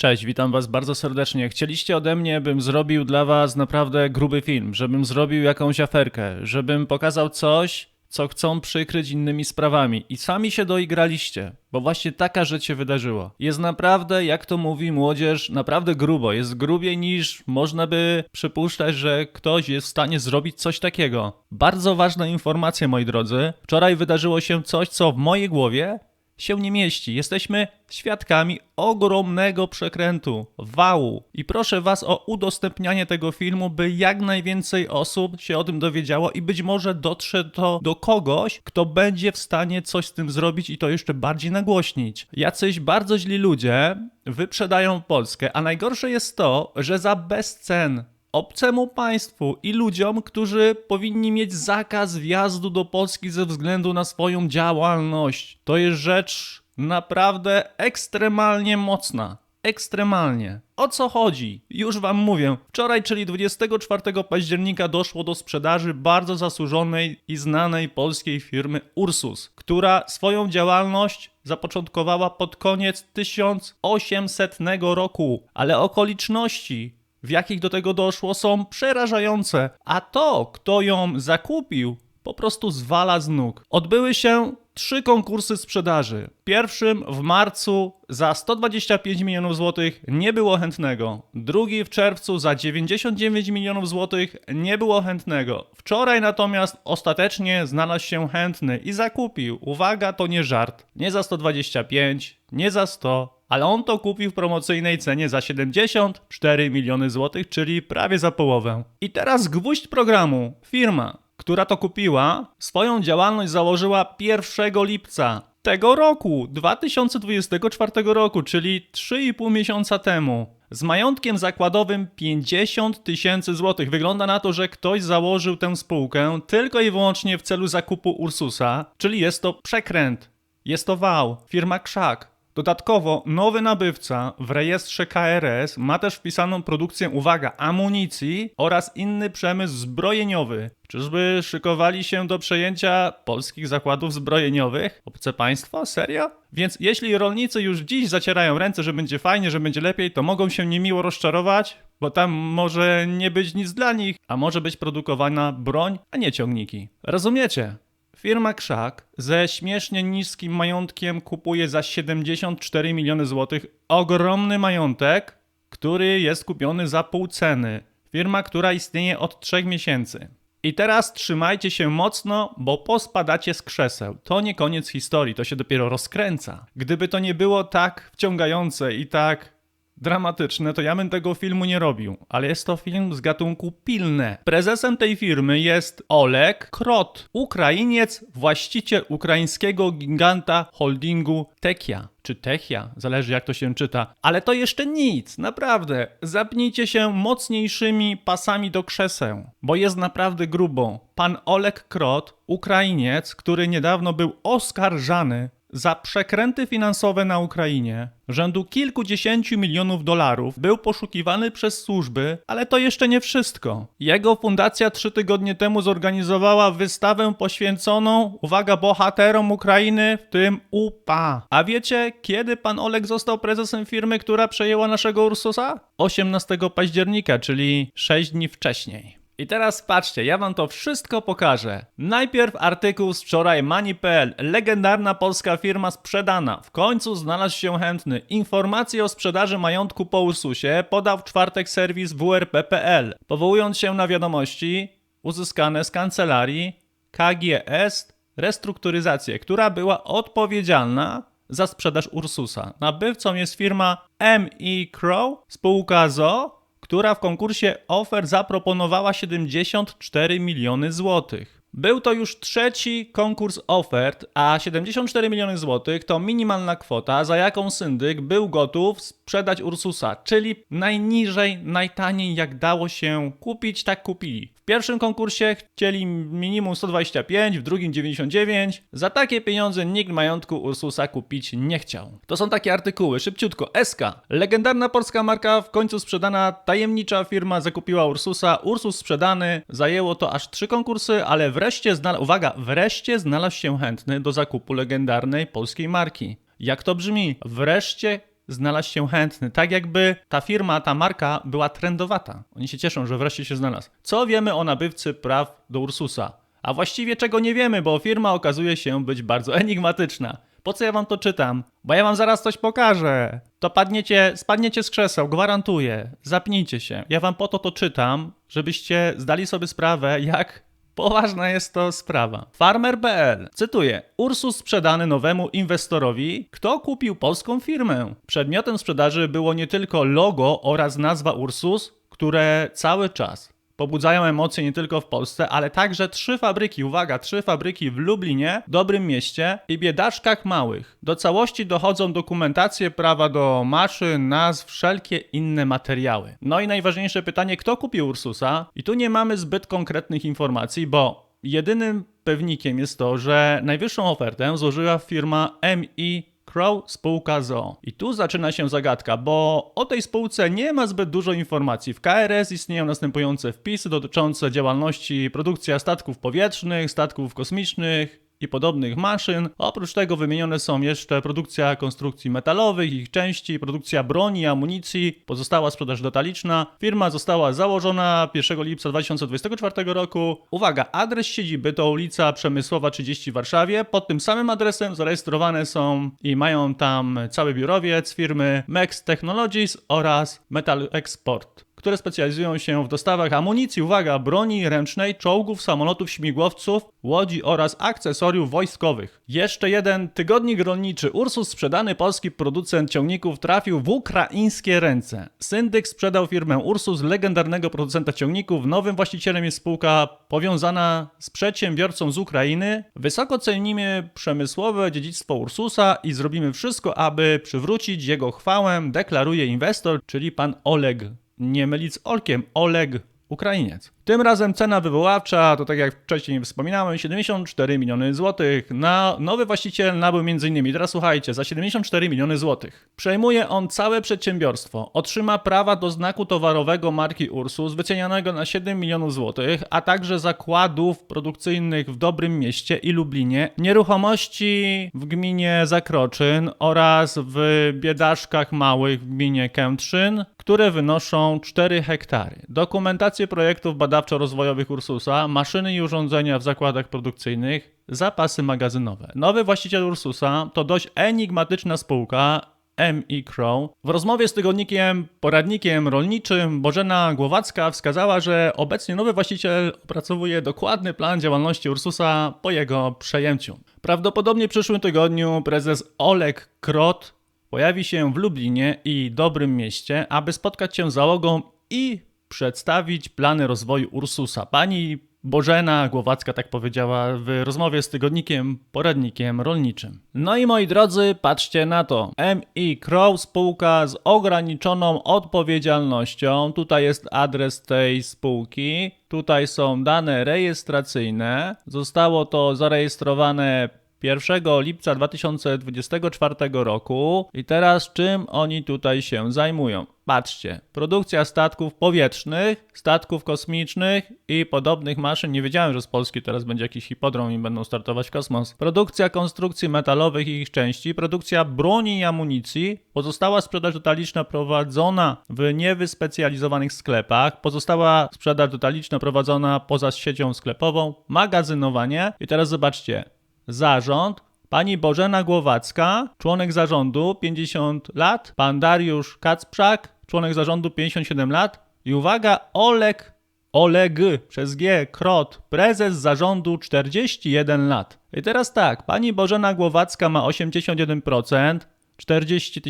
Cześć, witam Was bardzo serdecznie. Chcieliście ode mnie, bym zrobił dla Was naprawdę gruby film, żebym zrobił jakąś aferkę, żebym pokazał coś, co chcą przykryć innymi sprawami. I sami się doigraliście, bo właśnie taka rzecz się wydarzyło. Jest naprawdę, jak to mówi młodzież, naprawdę grubo. Jest grubiej niż można by przypuszczać, że ktoś jest w stanie zrobić coś takiego. Bardzo ważna informacja, moi drodzy. Wczoraj wydarzyło się coś, co w mojej głowie się nie mieści. Jesteśmy świadkami ogromnego przekrętu, wału. I proszę Was o udostępnianie tego filmu, by jak najwięcej osób się o tym dowiedziało i być może dotrze to do kogoś, kto będzie w stanie coś z tym zrobić i to jeszcze bardziej nagłośnić. Jacyś bardzo źli ludzie wyprzedają Polskę, a najgorsze jest to, że za bezcen obcemu państwu i ludziom, którzy powinni mieć zakaz wjazdu do Polski ze względu na swoją działalność. To jest rzecz naprawdę ekstremalnie mocna. Ekstremalnie. O co chodzi? Już wam mówię. Wczoraj, czyli 24 października, doszło do sprzedaży bardzo zasłużonej i znanej polskiej firmy Ursus, która swoją działalność zapoczątkowała pod koniec 1800 roku, ale okoliczności w jakich do tego doszło, są przerażające, a to, kto ją zakupił, po prostu zwala z nóg. Odbyły się trzy konkursy sprzedaży. Pierwszym w marcu za 125 milionów złotych nie było chętnego. Drugi w czerwcu za 99 milionów złotych nie było chętnego. Wczoraj natomiast ostatecznie znalazł się chętny i zakupił. Uwaga, to nie żart. Nie za 125, nie za 100, ale on to kupił w promocyjnej cenie za 74 miliony złotych, czyli prawie za połowę. I teraz gwóźdź programu. Firma, która to kupiła, swoją działalność założyła 1 lipca tego roku, 2024 roku, czyli 3,5 miesiąca temu. Z majątkiem zakładowym 50 tysięcy złotych. Wygląda na to, że ktoś założył tę spółkę tylko i wyłącznie w celu zakupu Ursusa, czyli jest to przekręt. Jest to wał, firma Krzak. Dodatkowo nowy nabywca w rejestrze KRS ma też wpisaną produkcję, uwaga, amunicji oraz inny przemysł zbrojeniowy. Czyżby szykowali się do przejęcia polskich zakładów zbrojeniowych? Obce państwo? Serio? Więc jeśli rolnicy już dziś zacierają ręce, że będzie fajnie, że będzie lepiej, to mogą się niemiło rozczarować, bo tam może nie być nic dla nich, a może być produkowana broń, a nie ciągniki. Rozumiecie? Firma Krzak ze śmiesznie niskim majątkiem kupuje za 74 miliony złotych ogromny majątek, który jest kupiony za pół ceny. Firma, która istnieje od 3 miesięcy. I teraz trzymajcie się mocno, bo pospadacie z krzeseł. To nie koniec historii, to się dopiero rozkręca. Gdyby to nie było tak wciągające i tak dramatyczne, to ja bym tego filmu nie robił, ale jest to film z gatunku pilne. Prezesem tej firmy jest Oleg Krot, Ukrainiec, właściciel ukraińskiego giganta holdingu Tekia czy Techia, zależy jak to się czyta. Ale to jeszcze nic, naprawdę. Zapnijcie się mocniejszymi pasami do krzeseł, bo jest naprawdę grubo. Pan Oleg Krot, Ukrainiec, który niedawno był oskarżany za przekręty finansowe na Ukrainie rzędu kilkudziesięciu milionów dolarów był poszukiwany przez służby, ale to jeszcze nie wszystko. Jego fundacja trzy tygodnie temu zorganizowała wystawę poświęconą, uwaga, bohaterom Ukrainy, w tym UPA. A wiecie, kiedy pan Oleg został prezesem firmy, która przejęła naszego Ursusa? 18 października, czyli 6 dni wcześniej. I teraz patrzcie, ja wam to wszystko pokażę. Najpierw artykuł z wczoraj Money.pl. Legendarna polska firma sprzedana. W końcu znalazł się chętny. Informacje o sprzedaży majątku po Ursusie podał w czwartek serwis WRP.pl. Powołując się na wiadomości uzyskane z kancelarii KGS Restrukturyzację, która była odpowiedzialna za sprzedaż Ursusa. Nabywcą jest firma M.E. Crow, spółka ZO, która w konkursie ofert zaproponowała 74 miliony złotych. Był to już trzeci konkurs ofert, a 74 miliony złotych to minimalna kwota, za jaką syndyk był gotów sprzedać Ursusa, czyli najniżej, najtaniej jak dało się kupić, tak kupili. W pierwszym konkursie chcieli minimum 125, w drugim 99. Za takie pieniądze nikt majątku Ursusa kupić nie chciał. To są takie artykuły, szybciutko. SK. Legendarna polska marka w końcu sprzedana, tajemnicza firma zakupiła Ursusa, Ursus sprzedany, zajęło to aż trzy konkursy, ale wreszcie, znalazł, uwaga, wreszcie znalazł się chętny do zakupu legendarnej polskiej marki. Jak to brzmi? Wreszcie znalazł się chętny. Tak jakby ta firma, ta marka była trendowata. Oni się cieszą, że wreszcie się znalazł. Co wiemy o nabywcy praw do Ursusa? A właściwie czego nie wiemy, bo firma okazuje się być bardzo enigmatyczna. Po co ja wam to czytam? Bo ja wam zaraz coś pokażę. To padniecie, spadniecie z krzeseł, gwarantuję. Zapnijcie się. Ja wam po to to czytam, żebyście zdali sobie sprawę, jak poważna jest to sprawa. Farmer.pl, cytuję, Ursus sprzedany nowemu inwestorowi, kto kupił polską firmę. Przedmiotem sprzedaży było nie tylko logo oraz nazwa Ursus, które cały czas pobudzają emocje nie tylko w Polsce, ale także trzy fabryki, uwaga, trzy fabryki w Lublinie, dobrym mieście i biedaczkach małych. Do całości dochodzą dokumentacje prawa do maszyn, nazw, wszelkie inne materiały. No i najważniejsze pytanie, kto kupił Ursusa? I tu nie mamy zbyt konkretnych informacji, bo jedynym pewnikiem jest to, że najwyższą ofertę złożyła firma MI Crow spółka ZOO. I tu zaczyna się zagadka, bo o tej spółce nie ma zbyt dużo informacji. W KRS istnieją następujące wpisy dotyczące działalności produkcja statków powietrznych, statków kosmicznych, i podobnych maszyn. Oprócz tego wymienione są jeszcze produkcja konstrukcji metalowych, ich części, produkcja broni, amunicji, pozostała sprzedaż detaliczna. Firma została założona 1 lipca 2024 roku. Uwaga, adres siedziby to ulica Przemysłowa 30 w Warszawie. Pod tym samym adresem zarejestrowane są i mają tam cały biurowiec firmy Mex Technologies oraz Metal Export które specjalizują się w dostawach amunicji, uwaga, broni ręcznej, czołgów, samolotów, śmigłowców, łodzi oraz akcesoriów wojskowych. Jeszcze jeden tygodnik rolniczy Ursus, sprzedany polski producent ciągników, trafił w ukraińskie ręce. Syndyk sprzedał firmę Ursus, legendarnego producenta ciągników. Nowym właścicielem jest spółka powiązana z przedsiębiorcą z Ukrainy. Wysoko cenimy przemysłowe dziedzictwo Ursusa i zrobimy wszystko, aby przywrócić jego chwałę, deklaruje inwestor, czyli pan Oleg nie mylić z Olkiem, Oleg Ukrainiec. Tym razem cena wywoławcza to tak jak wcześniej wspominałem 74 miliony złotych. Na nowy właściciel nabył m.in. teraz słuchajcie, za 74 miliony złotych. Przejmuje on całe przedsiębiorstwo, otrzyma prawa do znaku towarowego marki Ursus wycenianego na 7 milionów złotych, a także zakładów produkcyjnych w Dobrym Mieście i Lublinie, nieruchomości w gminie Zakroczyn oraz w Biedaszkach Małych w gminie Kętrzyn, które wynoszą 4 hektary. Dokumentację projektów badawczo-rozwojowych Ursusa, maszyny i urządzenia w zakładach produkcyjnych, zapasy magazynowe. Nowy właściciel Ursusa to dość enigmatyczna spółka, M.E. Crow. W rozmowie z tygodnikiem Poradnikiem Rolniczym Bożena Głowacka wskazała, że obecnie nowy właściciel opracowuje dokładny plan działalności Ursusa po jego przejęciu. Prawdopodobnie w przyszłym tygodniu prezes Oleg Krot pojawi się w Lublinie i Dobrym Mieście, aby spotkać się z załogą i przedstawić plany rozwoju Ursusa. Pani Bożena Głowacka tak powiedziała w rozmowie z tygodnikiem Poradnikiem Rolniczym. No i moi drodzy, patrzcie na to. MI Crow spółka z ograniczoną odpowiedzialnością. Tutaj jest adres tej spółki. Tutaj są dane rejestracyjne. Zostało to zarejestrowane 1 lipca 2024 roku. I teraz czym oni tutaj się zajmują? Patrzcie, produkcja statków powietrznych, statków kosmicznych i podobnych maszyn. Nie wiedziałem, że z Polski teraz będzie jakiś hipodrom i będą startować w kosmos. Produkcja konstrukcji metalowych i ich części, produkcja broni i amunicji. Pozostała sprzedaż detaliczna prowadzona w niewyspecjalizowanych sklepach. Pozostała sprzedaż detaliczna prowadzona poza siecią sklepową. Magazynowanie. I teraz zobaczcie, zarząd, pani Bożena Głowacka, członek zarządu 50 lat, pan Dariusz Kacprzak, członek zarządu 57 lat i uwaga, Olek, Oleg przez G, Krot, prezes zarządu 41 lat. I teraz tak, pani Bożena Głowacka ma 81%, 40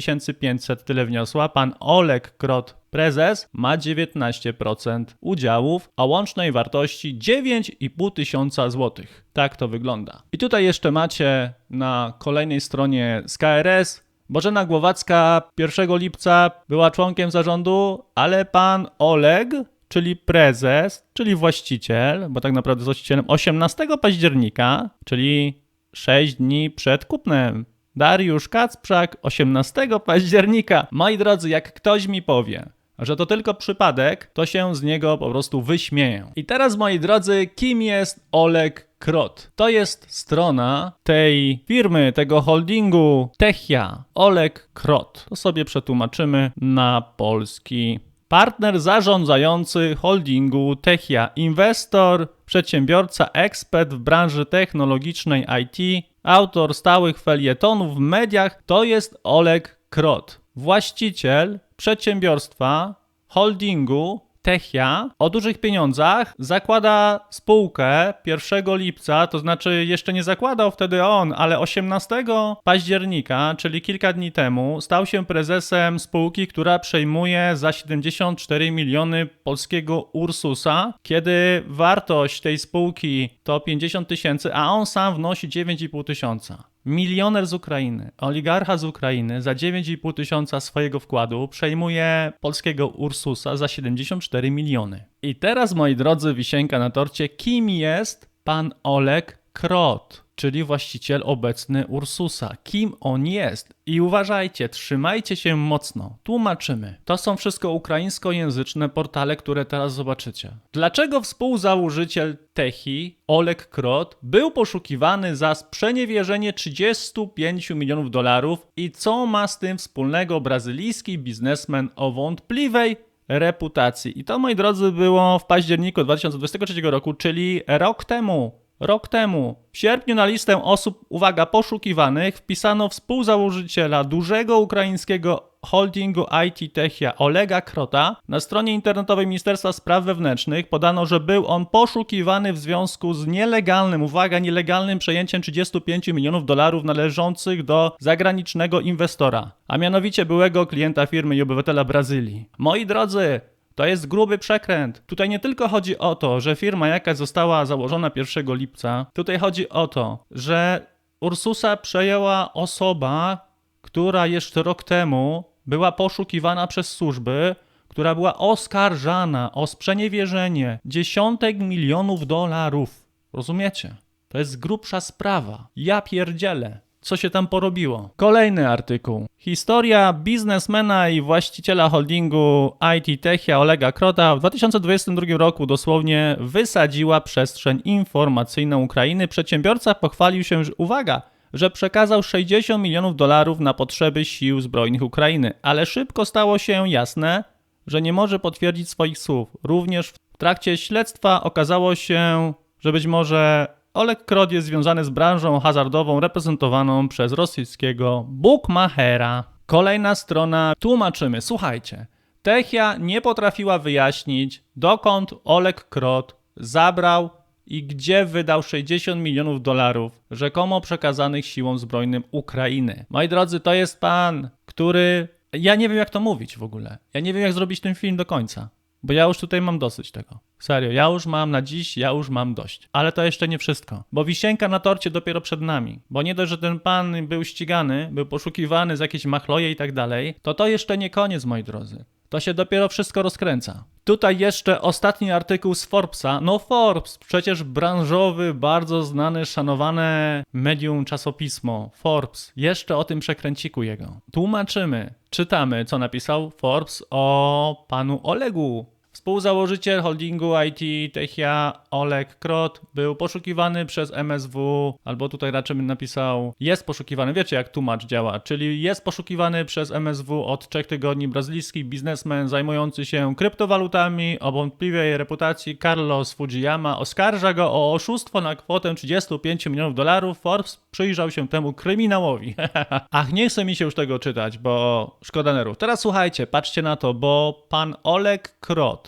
500 tyle wniosła, pan Olek Krot, prezes, ma 19% udziałów, a łącznej wartości 9,5 tysiąca złotych. Tak to wygląda. I tutaj jeszcze macie na kolejnej stronie z KRS Bożena Głowacka 1 lipca była członkiem zarządu, ale pan Oleg, czyli prezes, czyli właściciel, bo tak naprawdę jest właścicielem 18 października, czyli 6 dni przed kupnem Dariusz Kacprzak 18 października. Moi drodzy, jak ktoś mi powie, że to tylko przypadek, to się z niego po prostu wyśmieją. I teraz, moi drodzy, kim jest Oleg Krot? To jest strona tej firmy, tego holdingu Techia. Oleg Krot. To sobie przetłumaczymy na polski. Partner zarządzający holdingu Techia, inwestor, przedsiębiorca, ekspert w branży technologicznej IT, autor stałych felietonów w mediach, to jest Oleg Krot, właściciel przedsiębiorstwa, holdingu Techia o dużych pieniądzach zakłada spółkę 1 lipca, to znaczy jeszcze nie zakładał wtedy on, ale 18 października, czyli kilka dni temu, stał się prezesem spółki, która przejmuje za 74 miliony polskiego Ursusa, kiedy wartość tej spółki to 50 tysięcy, a on sam wnosi 9,5 tysiąca. Milioner z Ukrainy, oligarcha z Ukrainy za 9,5 tysiąca swojego wkładu przejmuje polskiego Ursusa za 74 miliony. I teraz, moi drodzy, wisienka na torcie, kim jest pan Oleg Krot? Czyli właściciel obecny Ursusa. Kim on jest? I uważajcie, trzymajcie się mocno. Tłumaczymy. To są wszystko ukraińskojęzyczne portale, które teraz zobaczycie. Dlaczego współzałożyciel Techi, Oleg Krot, był poszukiwany za sprzeniewierzenie 35 milionów dolarów i co ma z tym wspólnego brazylijski biznesmen o wątpliwej reputacji? I to, moi drodzy, było w październiku 2023 roku, czyli rok temu. Rok temu, w sierpniu na listę osób, uwaga, poszukiwanych wpisano współzałożyciela dużego ukraińskiego holdingu IT Techia Olega Krota. Na stronie internetowej Ministerstwa Spraw Wewnętrznych podano, że był on poszukiwany w związku z nielegalnym, uwaga, nielegalnym przejęciem 35 milionów dolarów należących do zagranicznego inwestora, a mianowicie byłego klienta firmy i obywatela Brazylii. Moi drodzy, to jest gruby przekręt. Tutaj nie tylko chodzi o to, że firma jakaś została założona 1 lipca, tutaj chodzi o to, że Ursusa przejęła osoba, która jeszcze rok temu była poszukiwana przez służby, która była oskarżana o sprzeniewierzenie dziesiątek milionów dolarów. Rozumiecie? To jest grubsza sprawa. Ja pierdzielę co się tam porobiło. Kolejny artykuł. Historia biznesmena i właściciela holdingu IT Techia Olega Krota w 2022 roku dosłownie wysadziła przestrzeń informacyjną Ukrainy. Przedsiębiorca pochwalił się, że uwaga, że przekazał 60 milionów dolarów na potrzeby sił zbrojnych Ukrainy, ale szybko stało się jasne, że nie może potwierdzić swoich słów. Również w trakcie śledztwa okazało się, że być może Oleg Krot jest związany z branżą hazardową reprezentowaną przez rosyjskiego bookmachera. Kolejna strona, tłumaczymy, słuchajcie. Techia nie potrafiła wyjaśnić, dokąd Oleg Krot zabrał i gdzie wydał 60 milionów dolarów rzekomo przekazanych siłom zbrojnym Ukrainy. Moi drodzy, to jest pan, który. Ja nie wiem, jak to mówić w ogóle. Ja nie wiem, jak zrobić ten film do końca. Bo ja już tutaj mam dosyć tego. Serio, ja już mam na dziś, ja już mam dość. Ale to jeszcze nie wszystko. Bo wisienka na torcie dopiero przed nami. Bo nie dość, że ten pan był ścigany, był poszukiwany z jakiejś machloje i tak dalej, to to jeszcze nie koniec, moi drodzy. To się dopiero wszystko rozkręca. Tutaj jeszcze ostatni artykuł z Forbesa. No Forbes, przecież branżowy, bardzo znany, szanowane medium, czasopismo. Forbes, jeszcze o tym przekręciku jego. Tłumaczymy, czytamy, co napisał Forbes o panu Olegu Współzałożyciel holdingu IT Techia Oleg Krot był poszukiwany przez MSW, albo tutaj raczej bym napisał jest poszukiwany, wiecie jak tłumacz działa, czyli jest poszukiwany przez MSW od trzech tygodni brazylijski biznesmen zajmujący się kryptowalutami o wątpliwej reputacji Carlos Fujiyama oskarża go o oszustwo na kwotę 35 milionów dolarów. Forbes przyjrzał się temu kryminałowi. Ach, nie chce mi się już tego czytać, bo szkoda nerwów. Teraz słuchajcie, patrzcie na to, bo pan Oleg Krot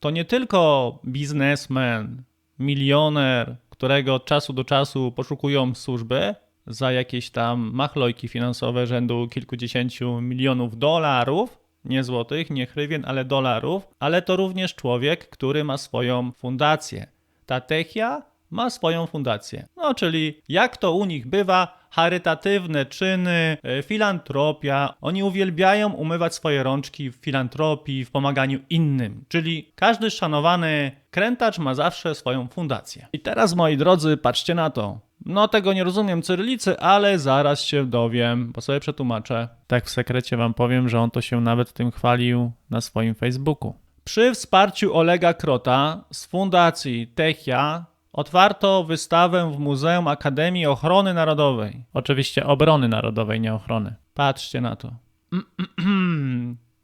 to nie tylko biznesmen, milioner, którego od czasu do czasu poszukują służby za jakieś tam machlojki finansowe rzędu kilkudziesięciu milionów dolarów, nie złotych, nie hrywien, ale dolarów, ale to również człowiek, który ma swoją fundację. Ta techia ma swoją fundację. No, czyli jak to u nich bywa, charytatywne czyny, e, filantropia. Oni uwielbiają umywać swoje rączki w filantropii, w pomaganiu innym. Czyli każdy szanowany krętacz ma zawsze swoją fundację. I teraz, moi drodzy, patrzcie na to. No tego nie rozumiem cyrylicy, ale zaraz się dowiem, bo sobie przetłumaczę. Tak w sekrecie wam powiem, że on to się nawet tym chwalił na swoim Facebooku. Przy wsparciu Olega Krota z Fundacji Techia otwarto wystawę w Muzeum Akademii Ochrony Narodowej. Oczywiście obrony narodowej, nie ochrony. Patrzcie na to.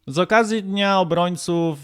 Z okazji Dnia Obrońców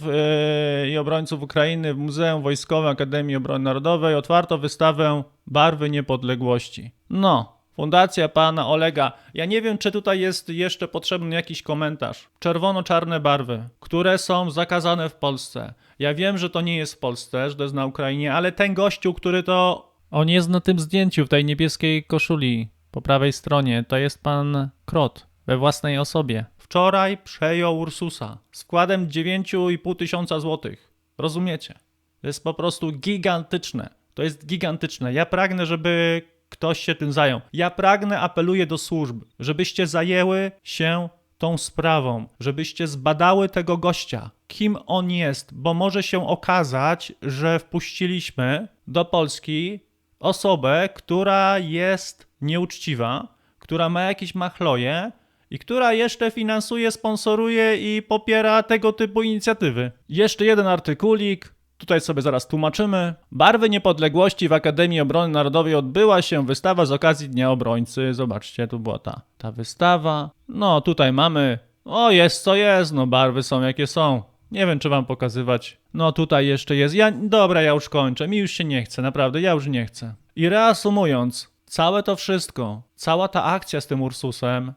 yy, i Obrońców Ukrainy w Muzeum Wojskowym Akademii Obrony Narodowej otwarto wystawę Barwy Niepodległości. No, Fundacja pana Olega. Ja nie wiem, czy tutaj jest jeszcze potrzebny jakiś komentarz. Czerwono-czarne barwy, które są zakazane w Polsce. Ja wiem, że to nie jest w Polsce, że to jest na Ukrainie, ale ten gościu, który to. On jest na tym zdjęciu w tej niebieskiej koszuli po prawej stronie. To jest pan Krot we własnej osobie. Wczoraj przejął Ursusa z wkładem 9,5 tysiąca złotych. Rozumiecie? To jest po prostu gigantyczne. To jest gigantyczne. Ja pragnę, żeby ktoś się tym zajął. Ja pragnę, apeluję do służb, żebyście zajęły się tą sprawą, żebyście zbadały tego gościa, kim on jest, bo może się okazać, że wpuściliśmy do Polski osobę, która jest nieuczciwa, która ma jakieś machloje i która jeszcze finansuje, sponsoruje i popiera tego typu inicjatywy. Jeszcze jeden artykulik. Tutaj sobie zaraz tłumaczymy. Barwy Niepodległości w Akademii Obrony Narodowej odbyła się wystawa z okazji Dnia Obrońcy. Zobaczcie, tu była ta, ta wystawa. No, tutaj mamy. O, jest co jest, no barwy są jakie są. Nie wiem, czy wam pokazywać. No, tutaj jeszcze jest. Ja, dobra, ja już kończę. Mi już się nie chce, naprawdę, ja już nie chcę. I reasumując, całe to wszystko, cała ta akcja z tym Ursusem,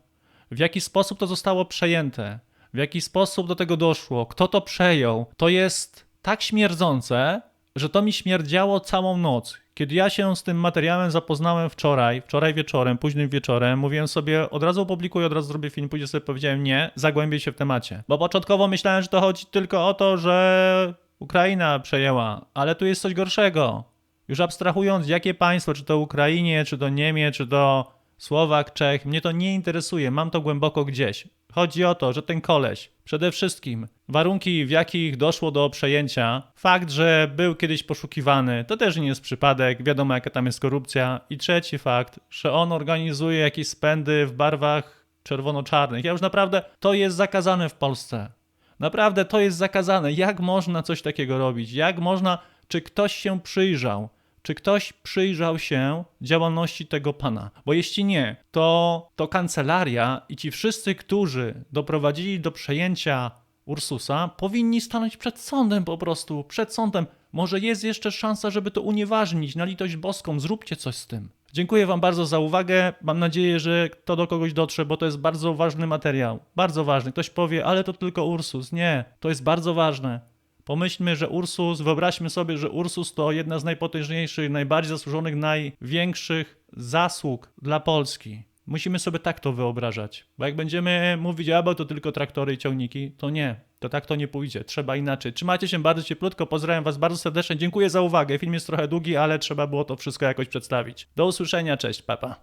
w jaki sposób to zostało przejęte, w jaki sposób do tego doszło, kto to przejął, to jest tak śmierdzące, że to mi śmierdziało całą noc. Kiedy ja się z tym materiałem zapoznałem wczoraj, wczoraj wieczorem, późnym wieczorem, mówiłem sobie, od razu opublikuję, od razu zrobię film, później sobie powiedziałem nie, zagłębię się w temacie. Bo początkowo myślałem, że to chodzi tylko o to, że Ukraina przejęła, ale tu jest coś gorszego. Już abstrahując, jakie państwo, czy to Ukrainie, czy to Niemiec, czy to Słowak, Czech, mnie to nie interesuje, mam to głęboko gdzieś. Chodzi o to, że ten koleś, przede wszystkim warunki, w jakich doszło do przejęcia, fakt, że był kiedyś poszukiwany, to też nie jest przypadek, wiadomo jaka tam jest korupcja. I trzeci fakt, że on organizuje jakieś spędy w barwach czerwono-czarnych. Ja już naprawdę, to jest zakazane w Polsce. Naprawdę to jest zakazane. Jak można coś takiego robić? Jak można, czy ktoś się przyjrzał? Czy ktoś przyjrzał się działalności tego pana? Bo jeśli nie, to, to kancelaria i ci wszyscy, którzy doprowadzili do przejęcia Ursusa, powinni stanąć przed sądem po prostu, przed sądem. Może jest jeszcze szansa, żeby to unieważnić na litość boską. Zróbcie coś z tym. Dziękuję Wam bardzo za uwagę. Mam nadzieję, że to do kogoś dotrze, bo to jest bardzo ważny materiał. Bardzo ważny. Ktoś powie, ale to tylko Ursus. Nie, to jest bardzo ważne. Pomyślmy, że Ursus, wyobraźmy sobie, że Ursus to jedna z najpotężniejszych, najbardziej zasłużonych, największych zasług dla Polski. Musimy sobie tak to wyobrażać. Bo jak będziemy mówić, albo to tylko traktory i ciągniki, to nie. To tak to nie pójdzie. Trzeba inaczej. Trzymajcie się bardzo cieplutko. Pozdrawiam Was bardzo serdecznie. Dziękuję za uwagę. Film jest trochę długi, ale trzeba było to wszystko jakoś przedstawić. Do usłyszenia. Cześć. Papa.